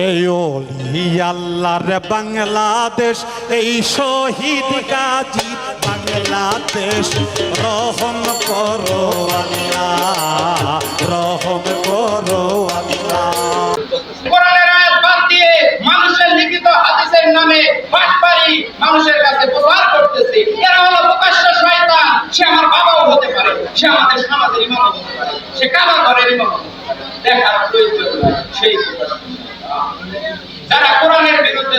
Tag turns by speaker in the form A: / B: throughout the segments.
A: এই ওলি, আল্লাহর বাংলাদেশ, এই শহীদ গাজী বাংলাদেশ, রহম করো আল্লাহ, রহম করো
B: দেখার প্রয়োজন সেই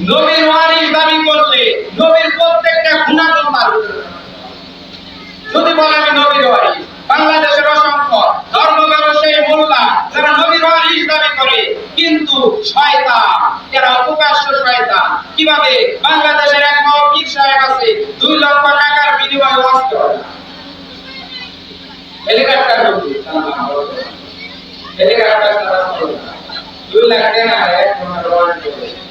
B: নবীর ওয়ারিস দাবি করলে নবীর প্রত্যেকটা গুণাগুণ তার যদি বলে আমি নবীর ওয়ারিস বাংলাদেশের অসংখ্য ধর্ম ব্যবসায়ী মোল্লা যারা নবীর ওয়ারিস দাবি করে, কিন্তু শয়তান, এরা প্রকাশ্য শয়তান। কীভাবে? বাংলাদেশের এক মৌখিক সাহেব আছে, দুই লক্ষ টাকার বিনিময়ে করে। Helicopter helicopter. দুই লাখ টাকা, এক।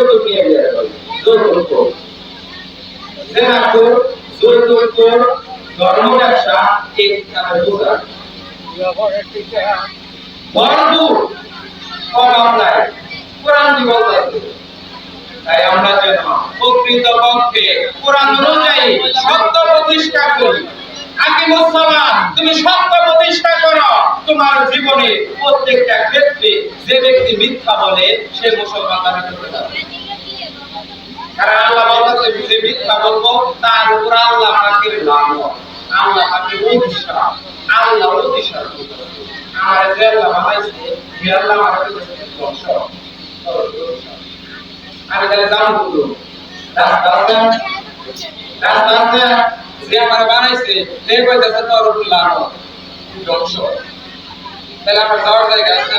B: যৌতুক নিয়ে বিয়ে করে যৌতুক কর। জেনাকুর যৌতুক কর, ধর্ম ব্যবসা এই তাদের বোঝা। ভরপুর অভাব নাই কোরআন কি বলতেছে তাই আমরা যেন প্রকৃত পক্ষে কোরআন অনুযায়ী সত্য প্রতিষ্ঠা করি। তুমি সত্য সে মুসলমান দাবি করতে পারে কারণ আল্লাহ বলতেছে, যে মিথ্যা বলব, তার উপর আল্লাহ আমাকে লানো আল্লাহ আমাকে অভিশাপ আল্লাহ অভিশাপ আমার যে আল্লাহ বানাইছে, যে আল্লাহ আমাকে ধ্বংস। আমি তাহলে যাব বলব রাস্তা রাস্তা যে আমার বানাইছে যে কইতেছে, তোর উপর লানো ধ্বংস। তাহলে আমার যাওয়ার জায়গা আছে?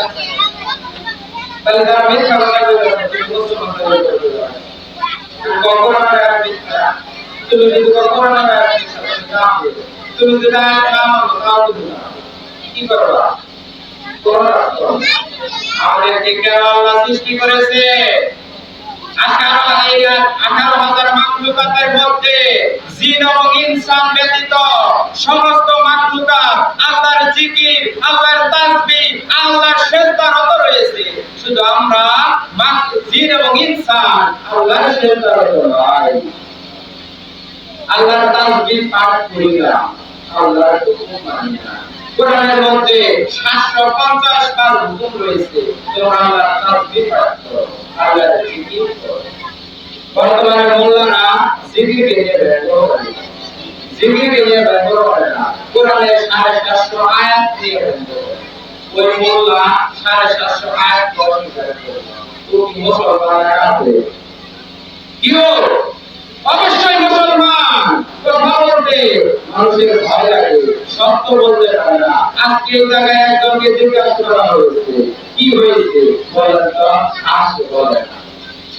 B: তাহলে যারা মিথ্যা কথা বলে তুমি মুসলমান যাবে। কখনো না মিথ্যা। তুমি যদি কখনো না মিথ্যা তুমি যদি না তাও তুমি কি করবা করো না করো না। আমাদেরকে কেন আল্লাহ সৃষ্টি করেছে। আঠারো হাজার হাজার মাকলুকাতের মধ্যে জিন এবং ইনসান ব্যতীত সমস্ত মাকলুকাত আল্লাহর জিকির, আল্লাহর তাসবিহ, আল্লাহর সেজদারত রয়েছে। শুধু আমরা জিন এবং ইনসান আল্লাহর সেজদারত নয়। আল্লাহর তাসবিহ পাঠ করি না আল্লাহর হুকুম মানি না। কোরআনের মধ্যে 750 বার হুকুম রয়েছে, তোমরা আল্লাহর তাসবিহ পাঠ করো, আল্লাহর জিকির করো। বর্তমানে মোল্লারা জিকিরকে নিয়ে ব্যঙ্গ করে জিকিরকে নিয়ে ব্যঙ্গ করে না। কোরআনের সাড়ে সাতশো আয়াত নিয়ে ব্যঙ্গ ওই মোল্লা সাড়ে সাতশো আয়াত বর্ণনা করে তুমি মুসলমানের কাছে কিও? অবশ্যই মুসলমান। কথা বলতে মানুষের ভয় লাগে। সত্য বলতে পারে না। আজকে জায়গায় একজনকে জিজ্ঞাসা করা হয়েছে, কি হয়েছে? বলেন তো আসতে বলে না।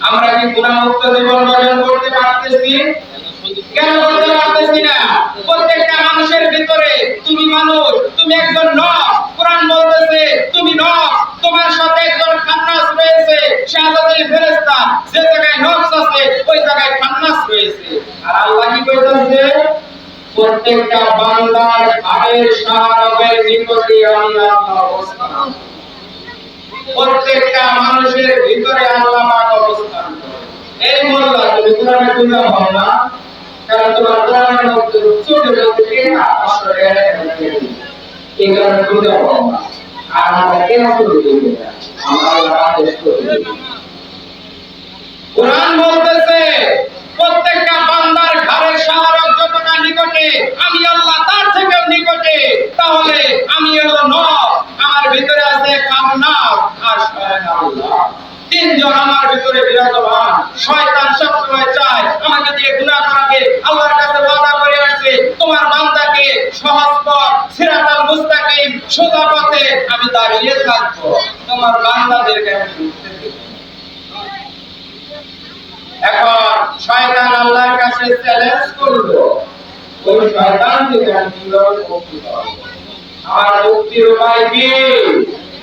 B: আমরা কি গুণামুক্ত জীবন করতে পারতেছি? প্রত্যেকটা মানুষের ভিতরে, তুমি মানুষ, তুমি বান্দার আল্লাহ অবস্থান প্রত্যেকটা মানুষের ভিতরে আল্লাহ পাক অবস্থান করে। এই মোল্লা তুমি কোরআনে খুঁজে পাও না কারণ তোমার কোরআনের মধ্যে চোখে চোখে লেখা আসলে এই কারণে খুঁজে পাও না। আর আমরা কেন করে দিই না আমরা আদেশ করে দিই। কোরআন বলতেছে, প্রত্যেকটা বান্দার ঘরের শাহরক যতটা নিকটে, আমি আল্লাহ তার থেকেও নিকটে, তাহলে আমি হলো নব আমার ভিতরে আছে আল্লাহ তিনজন আমার ভিতরে বিরাজমান। শয়তান সবসময় চায় আমাকে দিয়ে গুনাহ করাবে আল্লাহর কাছে ওয়াদা করে আসছে তোমার বান্দাকে সহজ পথ, সিরাতাল মুস্তাকিম, সোজা পথে আমি দাঁড়িয়ে থাকব। তোমার বান্দাদেরকে আমি। এখন শয়তান আল্লাহর কাছে চ্যালেঞ্জ করল, ওই শয়তান থেকে আমি কীভাবে মুক্তি পাবো আমার মুক্তির উপায় কি?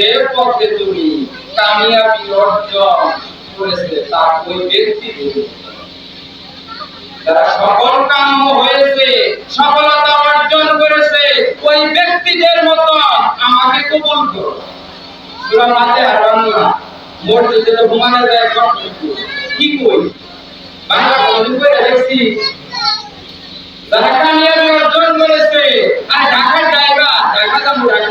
B: যে পথে তুমি কামিয়াবি অর্জন করেছে তা ওই ব্যক্তি যারা সফল কাম্য হয়েছে, সফলতা অর্জন করেছে, ওই ব্যক্তিদের মতো আমাকে কবুল করো। সূরা ফাতিহা, বাংলা, মসজিদে তো ঘুমানো যায় কি কই? বাংলা কোনদিন করে দেখছি যারা কামিয়াবি অর্জন করেছে, আর ঢাকার জায়গা ঢাকা দাম ঢাকা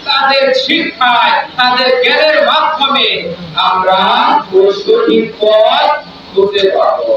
B: তাদের শিক্ষায় তাদের জ্ঞানের মাধ্যমে আমরা সঠিক পথ খুঁজে পাবো